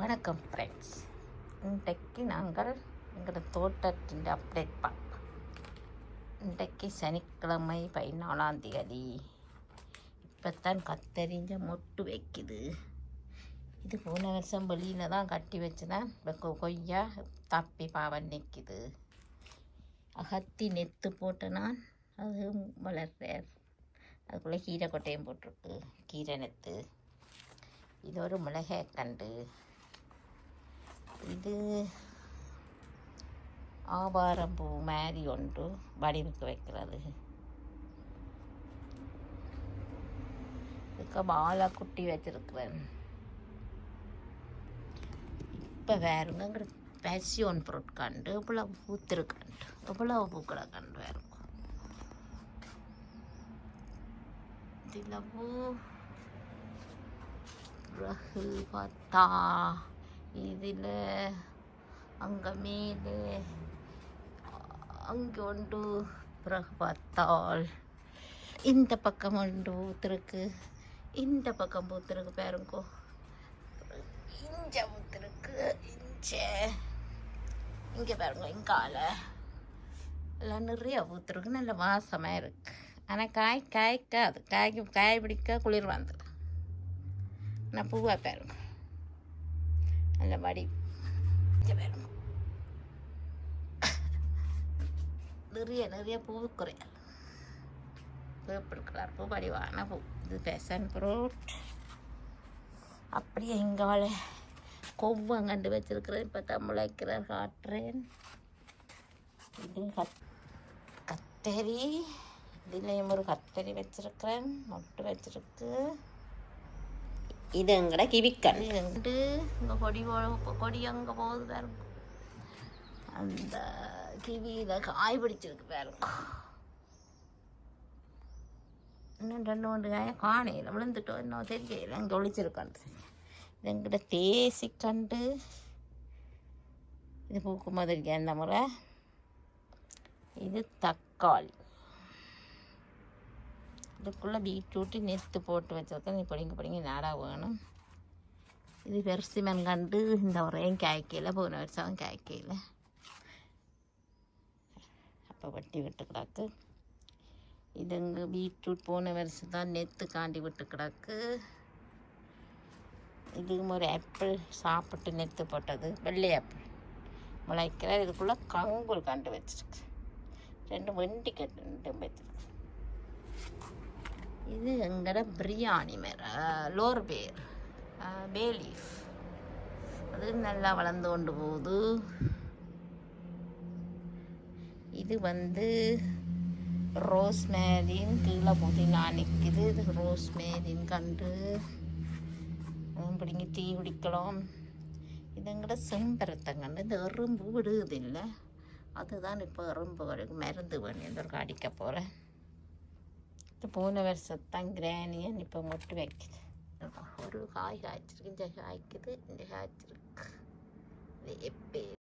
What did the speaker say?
வணக்கம் ஃப்ரெண்ட்ஸ் இன்றைக்கு நாங்கள் எங்களோட தோட்டத்தின் அப்டேட் பார்ப்போம் இன்றைக்கு சனிக்கிழமை பதினாலாம் தேதி. இப்போத்தான் கத்தரிஞ்ச மொட்டு வைக்குது. இது போன வருஷம் வெளியில் தான் கட்டி வச்சுதான் இப்போ கொய்யா தப்பி பாவம் நிற்கிது அகத்தி நெத்து போட்ட நான் அது வளர்றார் அதுக்குள்ளே கீரை கொட்டையும் போட்டிருக்கு. கீரை நெத்து. இது ஒரு மிளகாய் கண்டு. இது ஆவாரம்பூ மாதிரி ஒன்று வடிவுக்கு வைக்கிறது. இதுக்கு மாலை குட்டி வச்சிருக்கிறேன். இப்போ வேறுங்க பேசியோன் பொருட்காண்டு இவ்வளவு பூத்திருக்கண்டு இவ்வளோ பூக்களை கண்டு வேறு. இதில் பூ பார்த்தா இதில் அங்கே மேலே அங்கே உண்டு பிறகு பார்த்தால் இந்த பக்கம் உண்டு ஊத்திருக்கு. இந்த பக்கம் பூத்திருக்கு பாருங்கோ. இஞ்ச பூத்திருக்கு இஞ்ச இங்கே பாருங்க இங்கால. எல்லாம் நிறைய பூத்திருக்கு நல்ல வாசமாக இருக்கு. ஆனால் காய் காய்க்காது. காய்க்கு காய் பிடிக்க குளிர் வந்துடும் நான் பூவாக பாருங்க. நல்லபடி நிறைய நிறைய பூ குறைய பேர்பிள் கலர் பூ வடிவான பூ. இது பேஷன் ஃப்ரூட் அப்படியே இங்கால கொவ்வம் கண்டு வச்சிருக்கிறேன். இப்போ தான் முளைக்கிறார் காட்டுறேன். இது கத் கத்தரி இதுலேயும் ஒரு கத்தரி வச்சுருக்கிறேன். மொட்டு வச்சிருக்கு. இது எங்கட கிவிக்கண் இது இங்கே கொடி போ- கொடி அங்கே போகுது பாருங்க அந்த கிவியில் காய் பிடிச்சிருக்கு பாருங்க இன்னும் ரெண்டு மூணு காய காணையில் விழுந்துட்டோம் இன்னும் தெரியல அங்கே ஒழிச்சிருக்கான்னு இது எங்கிட்ட தேசி கண்டு இது பூக்கு மாதிரி அந்த முறை இது தக்காளி இதுக்குள்ளே பீட்ரூட்டு நெத்து போட்டு வச்சிருக்கேன் நீ பிடிங்க பிடிங்க நாடா வேணும். இது பெருசிமன் கண்டு இந்த உரையும் காய்க்கல போன வருஷம் காய்க்கல. அப்போ வட்டி விட்டு கிடக்கு. இதுங்க பீட்ரூட் போன வருஷம் தான் நெத்து காண்டி விட்டு கிடக்கு. இதுவும் ஒரு ஆப்பிள் சாப்பிட்டு நெத்து போட்டது. வெள்ளை ஆப்பிள் முளைக்கிற இதுக்குள்ளே கங்குல் கண்டு வச்சிருக்கு. ரெண்டு வெண்டி கட்டு ரெண்டும் வச்சிருக்கு. இது எங்கட பிரியாணி மேர லோர் பேர் பேலீஃப் அது நல்லா வளர்ந்து கொண்டு போகுது. இது வந்து ரோஸ் மேரின் கீழே புதினா நிற்குது இது ரோஸ் மேரின் கண்டு அதுவும் பிடிங்கி தீ பிடிக்கலாம் இது செம்பரத்தங்கண்டு இந்த எறும்பு விடுது இல்லை அதுதான் இப்போ எறும்பு வரைக்கும் மருந்து பண்ணி இந்த ஒரு அடிக்க போகிறேன் இது வருஷத்தான் கிரானியன் இப்போ மொட்டு வைக்குது ஒரு காய் காய்ச்சிருக்கு இந்த காய்க்குது இந்த காய்ச்சிருக்கு எப்போ